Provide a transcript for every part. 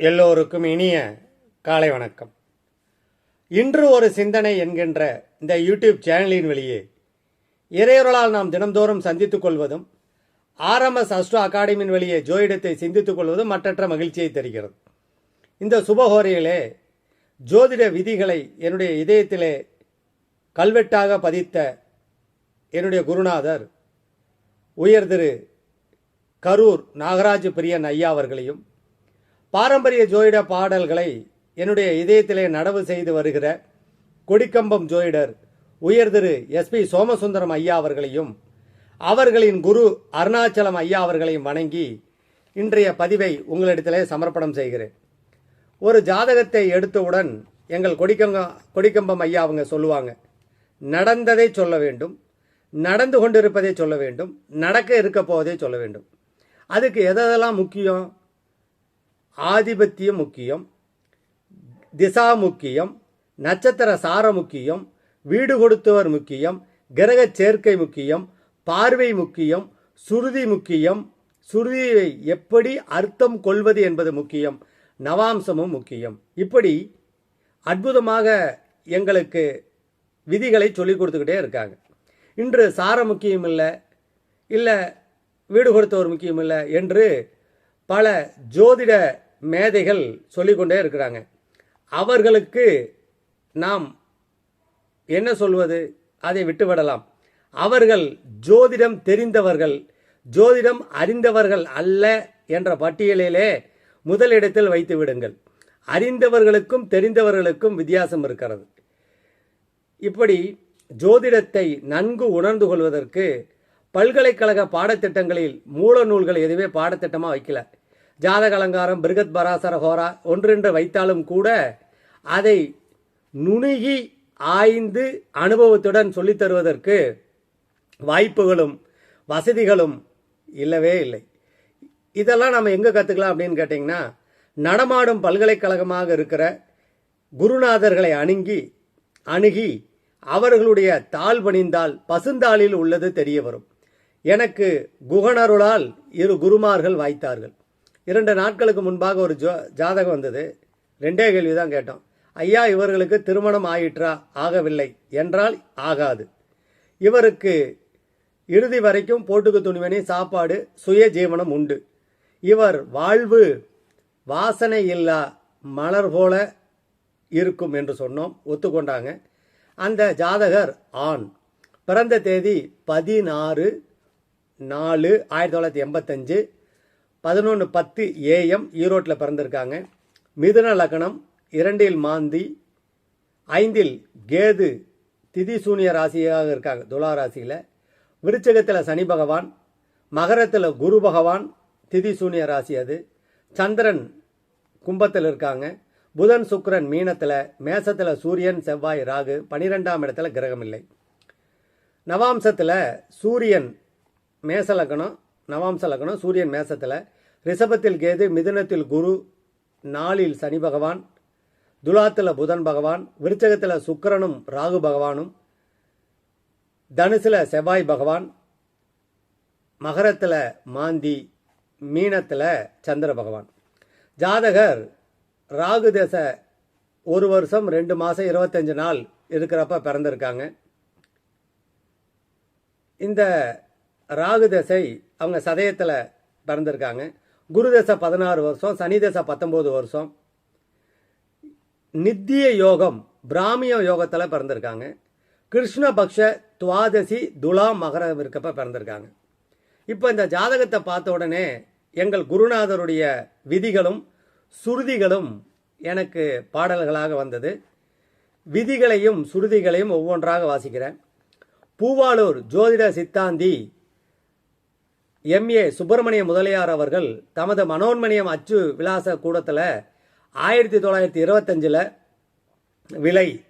எல்லோருக்கும் இனிய காலை வணக்கம். இன்று ஒரு சிந்தனை என்கின்ற இந்த யூடியூப் சேனலின் வழியே இறையொருளால் நாம் தினம்தோறும் சந்தித்துக் கொள்வதும் ஆர்எம்எஸ் அஸ்ட்ரோ அகாடமியின் வழியே ஜோதிடத்தை சிந்தித்துக் கொள்வதும் மற்றற்ற மகிழ்ச்சியை தருகிறது. இந்த சுபகோரையிலே ஜோதிட விதிகளை என்னுடைய இதயத்திலே கல்வெட்டாக பதித்த என்னுடைய குருநாதர் உயர் திரு கரூர் நாகராஜ பிரியன் ஐயா அவர்களையும் பாரம்பரிய ஜோதிட பாடல்களை என்னுடைய இதயத்திலே நடவு செய்து வருகிற கொடிக்கம்பம் ஜோதிடர் உயர் திரு எஸ்பி சோமசுந்தரம் ஐயா அவர்களையும் அவர்களின் குரு அருணாச்சலம் ஐயா அவர்களையும் வணங்கி இன்றைய பதிவை உங்களிடத்திலே சமர்ப்பணம் செய்கிறேன். ஒரு ஜாதகத்தை எடுத்தவுடன் எங்கள் கொடிக்கங்க கொடிக்கம்பம் ஐயா அவங்க சொல்லுவாங்க நடந்ததை சொல்ல வேண்டும் நடந்து கொண்டிருப்பதை சொல்ல வேண்டும் நடக்க இருக்க போவதை சொல்ல வேண்டும். அதுக்கு எதெல்லாம் முக்கியம்? ஆதிபத்தியம் முக்கியம் திசா முக்கியம் நட்சத்திர சார முக்கியம் வீடு கொடுத்தவர் முக்கியம் கிரக சேர்க்கை முக்கியம் பார்வை முக்கியம் சுருதி முக்கியம். சுருதியை எப்படி அர்த்தம் கொள்வது என்பது முக்கியம் நவாம்சமும் முக்கியம். இப்படி அற்புதமாக எங்களுக்கு விதிகளை சொல்லிக் கொடுத்துக்கிட்டே இருக்காங்க. இன்று சார முக்கியம் இல்லை இல்லை வீடு கொடுத்தவர் முக்கியம் இல்லை என்று பல ஜோதிட மேதைகள் சொல்லிக்கொண்டே இருக்கிறாங்க. அவர்களுக்கு நாம் என்ன சொல்வது? அதை விட்டுவிடலாம். அவர்கள் ஜோதிடம் தெரிந்தவர்கள் ஜோதிடம் அறிந்தவர்கள் அல்ல என்ற பட்டியலிலே முதலிடத்தில் வைத்து விடுங்கள். அறிந்தவர்களுக்கும் தெரிந்தவர்களுக்கும் வித்தியாசம் இருக்கிறது. இப்படி ஜோதிடத்தை நன்கு உணர்ந்து கொள்வதற்கு பல்கலைக்கழக பாடத்திட்டங்களில் மூல நூல்கள் எதுவுமே பாடத்திட்டமாக வைக்கல. ஜாதக அலங்காரம் பிருகத் பராசர ஹோரா ஒன்றென்று வைத்தாலும் கூட அதை நுணுகி ஆய்ந்து அனுபவத்துடன் சொல்லித் தருவதற்கு வாய்ப்புகளும் வசதிகளும் இல்லவே இல்லை. இதெல்லாம் நம்ம எங்கே கற்றுக்கலாம் அப்படின்னு கேட்டிங்கன்னா நடமாடும் பல்கலைக்கழகமாக இருக்கிற குருநாதர்களை அணுங்கி அணுகி அவர்களுடைய தாள் பணிந்தால் பசுந்தாளில் உள்ளது தெரிய வரும். எனக்கு குகணருளால் இரு குருமார்கள் வாய்த்தார்கள். இரண்டு நாட்களுக்கு முன்பாக ஒரு ஜோ ஜாதகம் வந்தது. ரெண்டே கேள்வி தான் கேட்டோம். ஐயா இவர்களுக்கு திருமணம் ஆயிற்றா? ஆகவில்லை. என்றால் ஆகாது. இவருக்கு இறுதி வரைக்கும் போட்டுக்கு துணிமணி சாப்பாடு சுய ஜீவனம் உண்டு. இவர் வாழ்வு வாசனை இல்லா மலர் போல இருக்கும் என்று சொன்னோம் ஒத்துக்கொண்டாங்க. அந்த ஜாதகர் ஆண். பிறந்த தேதி பதினாறு நாலு ஆயிரத்தி தொள்ளாயிரத்தி எண்பத்தஞ்சு. பதினொன்று பத்து ஏஎம் ஈரோட்டில் பிறந்திருக்காங்க. மிதுன லக்னம் இரண்டில் மாந்தி ஐந்தில் கேது திதி சூனிய ராசியாக இருக்காங்க துலா ராசியில். விருச்சகத்தில் சனி பகவான் மகரத்தில் குரு பகவான் திதி சூனிய ராசி அது. சந்திரன் கும்பத்தில் இருக்காங்க. புதன் சுக்கரன் மீனத்தில் மேசத்தில் சூரியன் செவ்வாய் ராகு பனிரெண்டாம் இடத்துல கிரகம் இல்லை நவாம்சத்தில் சூரியன் மேச லக்னம் நவாம்ச லக்னம் சூரியன் மேசத்தில். ரிஷபத்தில் கேது மிதுனத்தில் குரு நாளில் சனி பகவான் துலாத்தில் புதன் பகவான் விருச்சகத்தில் சுக்கரனும் ராகு பகவானும் தனுசில் செவ்வாய் பகவான் மகரத்தில் மாந்தி மீனத்தில் சந்திர பகவான். ஜாதகர் ராகு தேச ஒரு வருஷம் ரெண்டு மாதம் இருபத்தஞ்சு நாள் இருக்கிறப்ப பிறந்திருக்காங்க. இந்த ராகு தசை அவங்க சதயத்தில் பிறந்திருக்காங்க. குரு தசை பதினாறு வருஷம் சனி தசை பத்தொம்போது வருஷம். நித்திய யோகம் பிராமிய யோகத்தில் பிறந்திருக்காங்க. கிருஷ்ணபக்ஷ துவாதசி துலா மகரம் இருக்கப்ப பிறந்திருக்காங்க. இப்போ இந்த ஜாதகத்தை பார்த்த உடனே எங்கள் குருநாதருடைய விதிகளும் சுருதிகளும் எனக்கு பாடல்களாக வந்தது. விதிகளையும் சுருதிகளையும் ஒவ்வொன்றாக வாசிக்கிறேன். பூவாளூர் ஜோதிட சித்தாந்தி எம்ஏ சுப்பிரமணிய முதலியார் அவர்கள் தமது மனோன்மணியம் அச்சு விலாச கூடத்தில் ஆயிரத்தி தொள்ளாயிரத்தி இருபத்தஞ்சில் விலை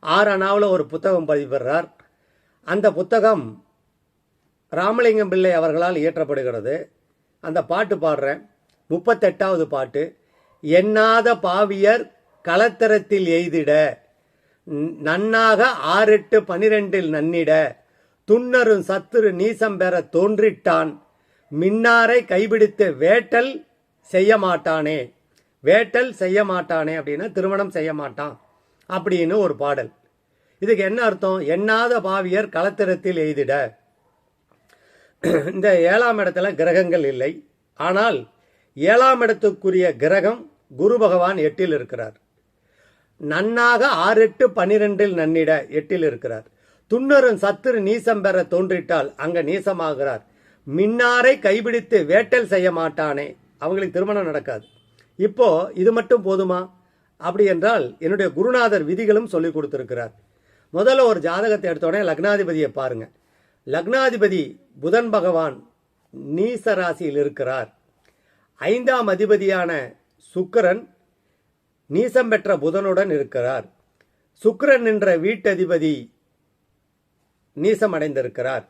ஆறு அணாவில் ஒரு புத்தகம் பதிவிடுறார் அந்த புத்தகம் ராமலிங்கம் பிள்ளை அவர்களால் இயற்றப்படுகிறது. அந்த பாட்டு பாடுறேன். முப்பத்தெட்டாவது பாட்டு. எண்ணாத பாவியர் களத்தரத்தில் எய்திட நன்னாக ஆறெட்டு பனிரெண்டில் நன்னிட துன்னரும் சத்துரு நீசம் பெற தோன்றிட்டான். மின்னாரை கைபிடித்து வேட்டல் செய்ய மாட்டானே வேட்டல் செய்ய மாட்டானே அப்படின்னா திருமணம் செய்ய மாட்டான் அப்படின்னு ஒரு பாடல். இதுக்கு என்ன அர்த்தம்? எண்ணாத பாவியர் களத்திரத்தில் எய்திட. இந்த ஏழாம் இடத்துல கிரகங்கள் இல்லை. ஆனால் ஏழாம் இடத்துக்குரிய கிரகம் குரு பகவான் எட்டில் இருக்கிறார். நன்னாக ஆறு எட்டு பன்னிரெண்டில் நன்னிட எட்டில் இருக்கிறார். துன்னரும் சத்துரு நீசம் பெற தோன்றிட்டால் அங்க நீசமாகிறார். மின்னாரை கைபிடித்து வேட்டல் செய்ய மாட்டானே. அவங்களுக்கு திருமணம் நடக்காது. இப்போ இது மட்டும் போதுமா? அப்படி என்றால் என்னுடைய குருநாதர் விதிகளும் சொல்லி கொடுத்திருக்கிறார். முதல்ல ஒரு ஜாதகத்தை எடுத்தோடனே லக்னாதிபதியை பாருங்க. லக்னாதிபதி புதன் பகவான் நீச ராசியில் இருக்கிறார். ஐந்தாம் அதிபதியான சுக்கரன் நீசம் பெற்ற புதனுடன் இருக்கிறார். சுக்கரன் என்ற வீட்டதிபதி நீசமடைந்திருக்கிறார்.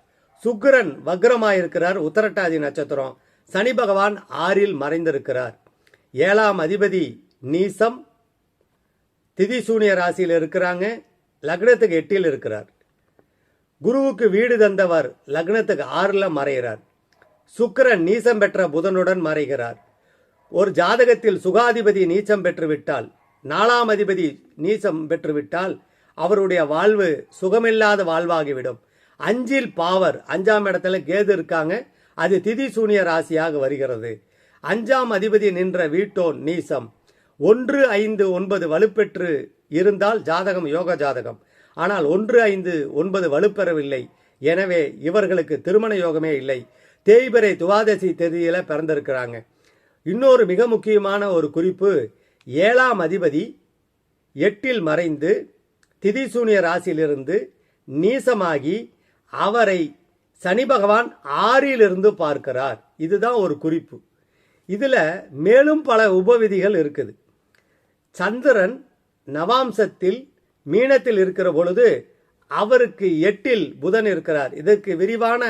சுக்கிரன் வக்ரமாயிருக்கிறார் உத்தரட்டாதி நட்சத்திரம். சனி பகவான் ஆறில் மறைந்திருக்கிறார். ஏழாம் அதிபதி நீசம். திதிசூனிய ராசியில் இருக்கிறாங்க லக்னத்துக்கு எட்டில் இருக்கிறார். குருவுக்கு வீடு தந்தவர் லக்னத்துக்கு ஆறில் மறைகிறார். சுக்கிரன் நீசம் பெற்ற புதனுடன் மறைகிறார். ஒரு ஜாதகத்தில் சுகாதிபதி நீச்சம் பெற்றுவிட்டால் நாலாம் அதிபதி நீச்சம் பெற்றுவிட்டால் அவருடைய வாழ்வு சுகமில்லாத வாழ்வாகிவிடும். அஞ்சில் பாவர் அஞ்சாம் இடத்துல கேது இருக்காங்க. அது திதி சூனிய ராசியாக வருகிறது. அஞ்சாம் அதிபதி நின்ற வீட்டோன் நீசம். ஒன்று ஐந்து ஒன்பது வலுப்பெற்று இருந்தால் ஜாதகம் யோக ஜாதகம். ஆனால் ஒன்று ஐந்து ஒன்பது வலுப்பெறவில்லை. எனவே இவர்களுக்கு திருமண யோகமே இல்லை. தேய்பிரை துவாதசி தேதியில் பிறந்திருக்கிறாங்க. இன்னொரு மிக முக்கியமான ஒரு குறிப்பு ஏழாம் அதிபதி எட்டில் மறைந்து திதிசூனிய ராசியிலிருந்து நீசமாகி அவரை சனி பகவான் ஆறிலிருந்து பார்க்கிறார். இதுதான் ஒரு குறிப்பு. இதில் மேலும் பல உபவிதிகள் இருக்குது. சந்திரன் நவாம்சத்தில் மீனத்தில் இருக்கிற பொழுது அவருக்கு எட்டில் புதன் இருக்கிறார். இதற்கு விரிவான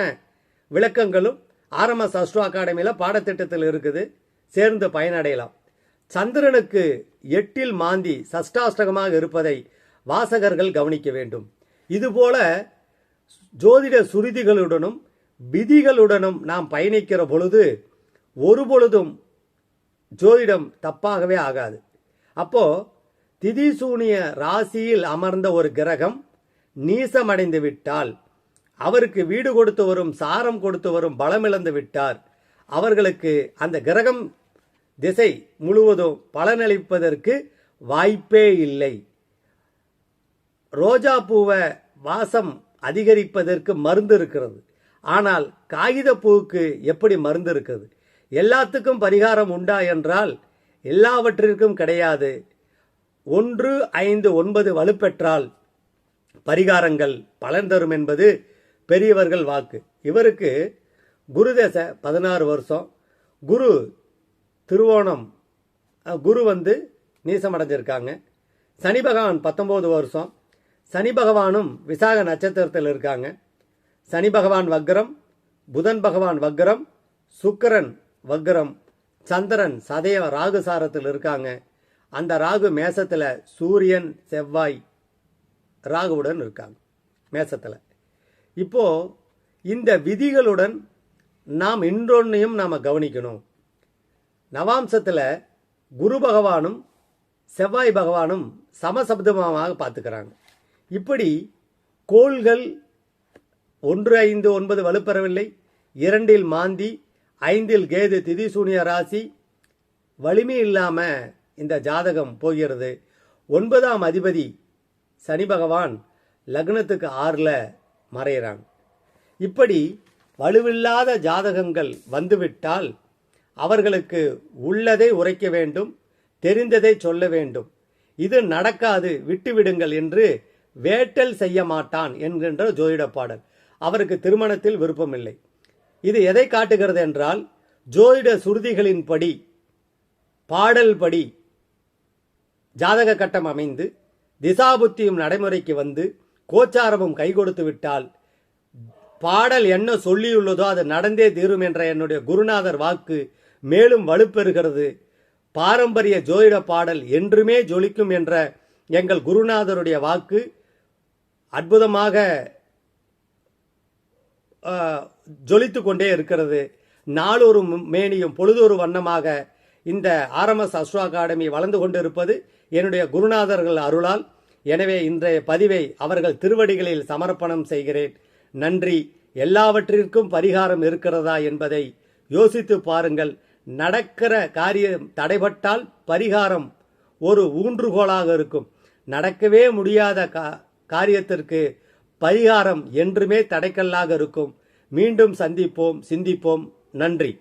விளக்கங்களும் ஆர்எம்எஸ் அஸ்ட்ரோ அகாடமியில் பாடத்திட்டத்தில் இருக்குது. சேர்ந்து பயனடையலாம். சந்திரனுக்கு எட்டில் மாந்தி சஷ்டாஷ்டகமாக இருப்பதை வாசகர்கள் கவனிக்க வேண்டும். இதுபோல ஜோதிட சுருதிகளுடனும் விதிகளுடனும் நாம் பயணிக்கிற பொழுது ஒரு பொழுதும் ஜோதிடம் தப்பாகவே ஆகாது. அப்போ திதிசூனிய ராசியில் அமர்ந்த ஒரு கிரகம் நீசமடைந்து விட்டால் அவருக்கு வீடு கொடுத்து வரும் சாரம் கொடுத்து வரும் பலமிழந்து விட்டார். அவர்களுக்கு அந்த கிரகம் திசை முழுவதும் பலனளிப்பதற்கு வாய்ப்பே இல்லை. ரோஜா பூவை வாசம் அதிகரிப்பதற்கு மருந்து இருக்கிறது. ஆனால் காகித பூவுக்கு எப்படி மருந்து இருக்குது? எல்லாத்துக்கும் பரிகாரம் உண்டா என்றால் எல்லாவற்றிற்கும் கிடையாது. ஒன்று ஐந்து ஒன்பது வலுப்பெற்றால் பரிகாரங்கள் பலன் தரும் என்பது பெரியவர்கள் வாக்கு. இவருக்கு குருதேச பதினாறு வருஷம். குரு திருவோணம் குரு வந்து நீசமடைஞ்சிருக்காங்க. சனி பகவான் பத்தொம்போது வருஷம். சனி பகவானும் விசாக நட்சத்திரத்தில் இருக்காங்க. சனி பகவான் வக்ரம் புதன் பகவான் வக்ரம் சுக்கிரன் வக்ரம் சந்திரன் சதய ராகு சாரத்தில் இருக்காங்க. அந்த ராகு மேசத்தில் சூரியன் செவ்வாய் ராகுவுடன் இருக்காங்க. மேசத்தில். இப்போ இந்த விதிகளுடன் நாம் இன்றொன்னையும் நாம் கவனிக்கணும். நவாம்சத்தில் குரு பகவானும் செவ்வாய் பகவானும் சமசப்தமாக பார்த்துக்கிறாங்க. இப்படி கோள்கள் ஒன்று ஐந்து ஒன்பது வலுப்பெறவில்லை. இரண்டில் மாந்தி ஐந்தில் கேது திதி சூனிய ராசி. வலிமை இல்லாமல் இந்த ஜாதகம் போகிறது. ஒன்பதாம் அதிபதி சனி பகவான் லக்னத்துக்கு ஆறில் மறையிறான் இப்படி வலுவில்லாத ஜாதகங்கள் வந்துவிட்டால் அவர்களுக்கு உள்ளதை உரைக்க வேண்டும் தெரிந்ததை சொல்ல வேண்டும். இது நடக்காது விட்டுவிடுங்கள் என்று வேட்டல் செய்ய மாட்டான் என்கின்ற ஜோதிட பாடல். அவருக்கு திருமணத்தில் விருப்பமில்லை. இது எதை காட்டுகிறது என்றால் ஜோதிட சுருதிகளின்படி பாடல் படி ஜாதக கட்டம் அமைந்து திசாபுத்தியும் நடைமுறைக்கு வந்து கோச்சாரமும் கை கொடுத்து விட்டால் பாடல் என்ன சொல்லியுள்ளதோ அது நடந்தே தீரும் என்ற என்னுடைய குருநாதர் வாக்கு மேலும் வலுப்பெறுகிறது. பாரம்பரிய ஜோதிட பாடல் என்றுமே ஜொலிக்கும் என்ற எங்கள் குருநாதருடைய வாக்கு அற்புதமாக ஜொலித்து கொண்டே இருக்கிறது. நாளொரு மேனியும் பொழுதொரு வண்ணமாக இந்த ஆர்எம்எஸ் அஸ்ரோ அகாடமி வளர்ந்து கொண்டிருப்பது என்னுடைய குருநாதர்கள் அருளால். எனவே இன்றைய பதிவை அவர்கள் திருவடிகளில் சமர்ப்பணம் செய்கிறேன். நன்றி. எல்லாவற்றிற்கும் பரிகாரம் இருக்கிறதா என்பதை யோசித்து பாருங்கள். நடக்கிற காரியம் தடைபட்டால் பரிகாரம் ஒரு ஊன்றுகோலாக இருக்கும். நடக்கவே முடியாத கா காரியத்திற்கு பரிகாரம் என்றுமே தடைக்கல்லாக இருக்கும். மீண்டும் சந்திப்போம் சிந்திப்போம். நன்றி.